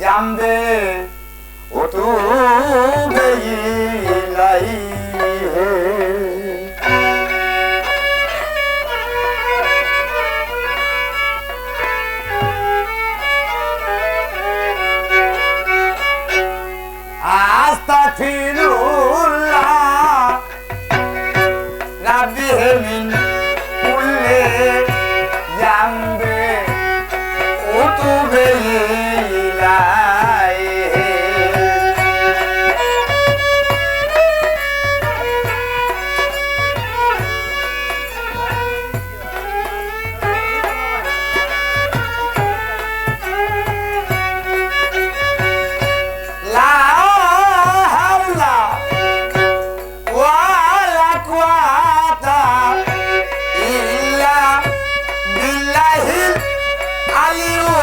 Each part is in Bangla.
জামবে ও তু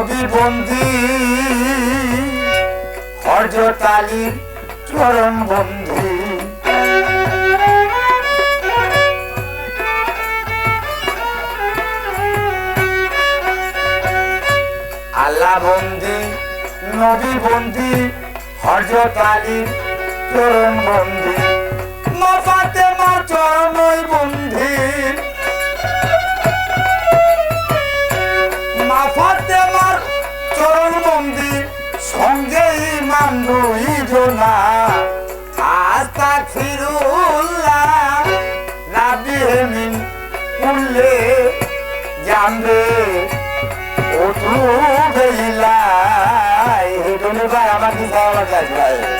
নবী বন্দি হরজত আলীর চরণ বন্দি আল্লাহ বন্দি নবী বন্দি হরজত আলীর চরণ বন্দি দুইজনা আস্তা ফিরুল্লাহ রাবি হেমিন উল্লে জানবে ও বেলা বেইলাই ভাই, আমার কি ভালো লাগে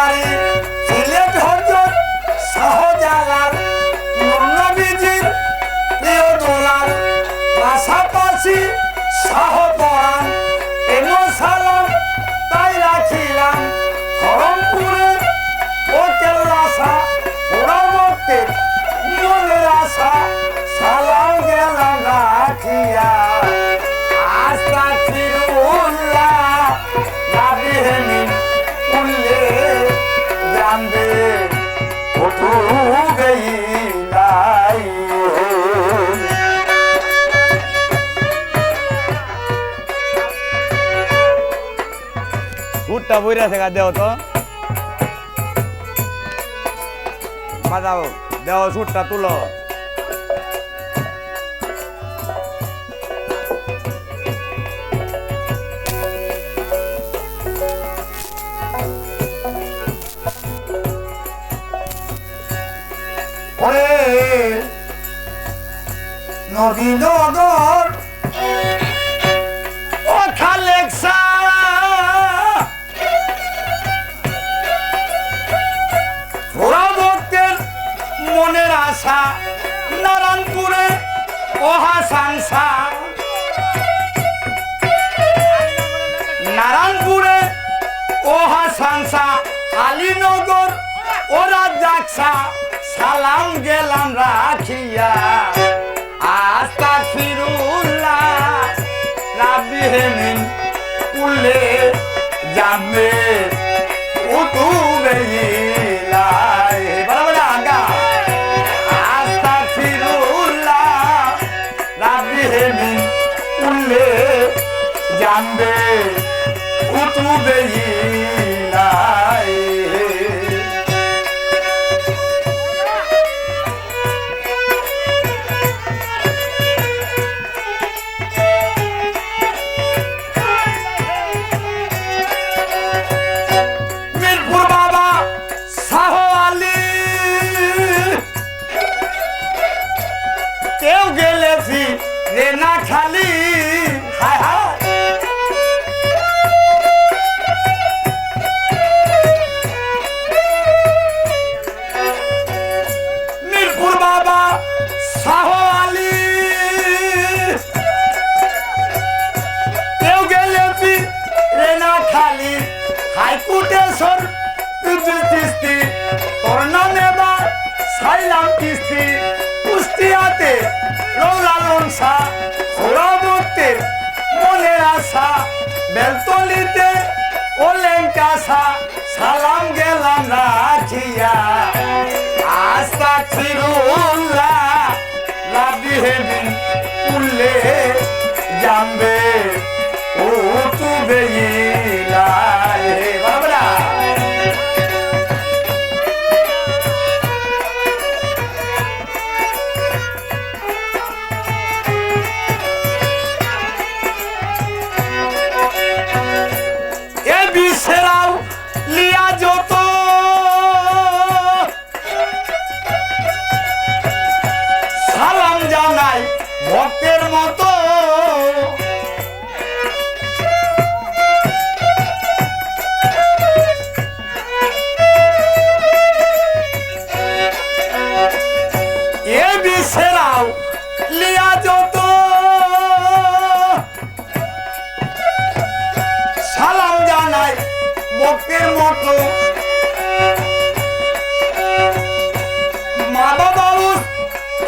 বাড়ি। সিলেট হজরত শাহজালাল নবীজির প্রিয় দোলাল। পাশাপাশি শাহপরাণ বইরা থেকে দেও তো। বাজাও দেও সুরটা তুলো। নবীনগর। আশা নারায়ণপুরে ও হাসানসা নারায়ণপুরে ও হাসানসা আলীনগর ও রাজাকসা, সালাম গেলাম রাখিয়া। আস্তা ফিরুল্লাহ রাব্বি হেমিন উল্লে যাবে। হেমিন উল্লে জানবে উতুবে শাহ আলী। কেউ গেলেছি রে না খালি। হাইকোর্টেশ্বর কিস্তি। তোর নামে বা সাইলাম কিস্তি। কুস্তিয়াতে রৌলালন শাহ সোরাবর্তের মনের আশা। বেলতলিতে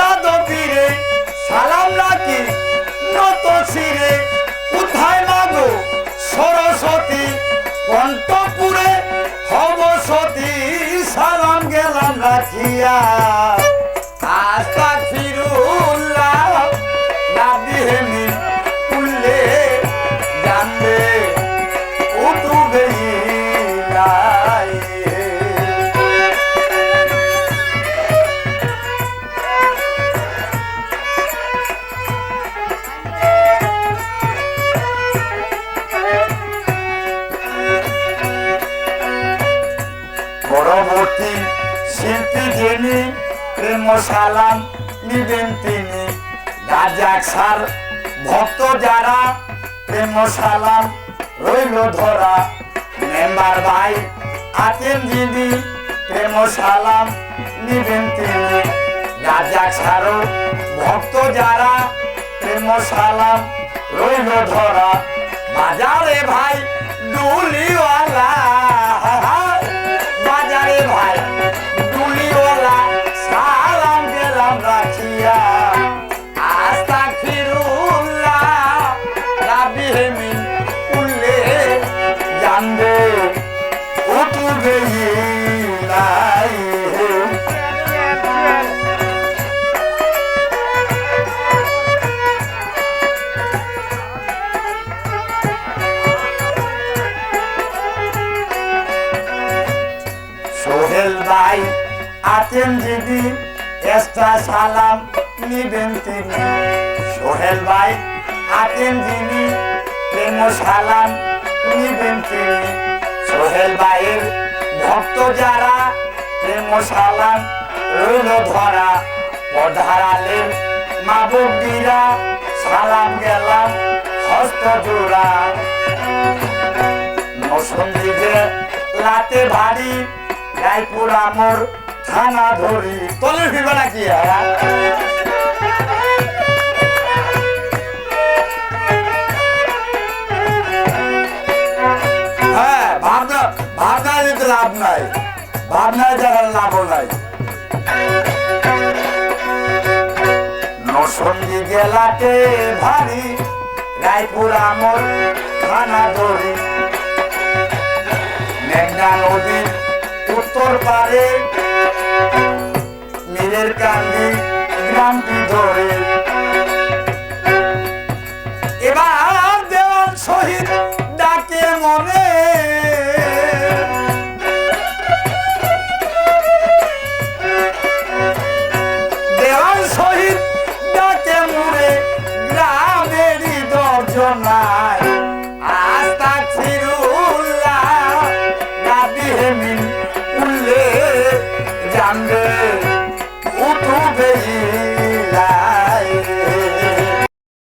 দাদো পীরে সালাম রাখি নত শিরে কোথায় মাগো সরস্বতী? কণ্ঠপুরে হব সতী, সালাম গেলাম রাখিয়া। আস্তা ফিরুল্লাহ নাবি হেমি উল্লে জানবে প্রেম সালাম নিবেন তিনি। রাজাক সার, ভক্ত যারা, প্রেম সালাম রইল ধরা। মেম্বার ভাই আছেন যিনি, প্রেম সালাম নিবেন তিনি। রাজাক সারও ভক্ত যারা, প্রেম সালাম রইল ধরা। সালাম নিবেন তিনি। সোহেল ভাই আছেন যিনি, প্রেম সালাম নিবেন তিনি। সোহেল ভাইয়ের ভক্ত যারা, প্রেম সালাম রইল ধরা। পধারালের মাবুবিরা সালাম গেলাম হস্ত জোড়া নসন্দিজে লাতে ভারী, রায়পুর আমর থানা ধরি, তলে ফিরবে নাকি হ্যাঁ ভাবনা ভাবনা দিতে লাভ নাই। ভাবনায় যারা লাভ নাই। নসন্দি গেলাতে ভারী, রায়পুর আমর থানা ধরি। মেঘনা নদীর উত্তর পারে। মীরের কান্দি গ্রামটি ধরে।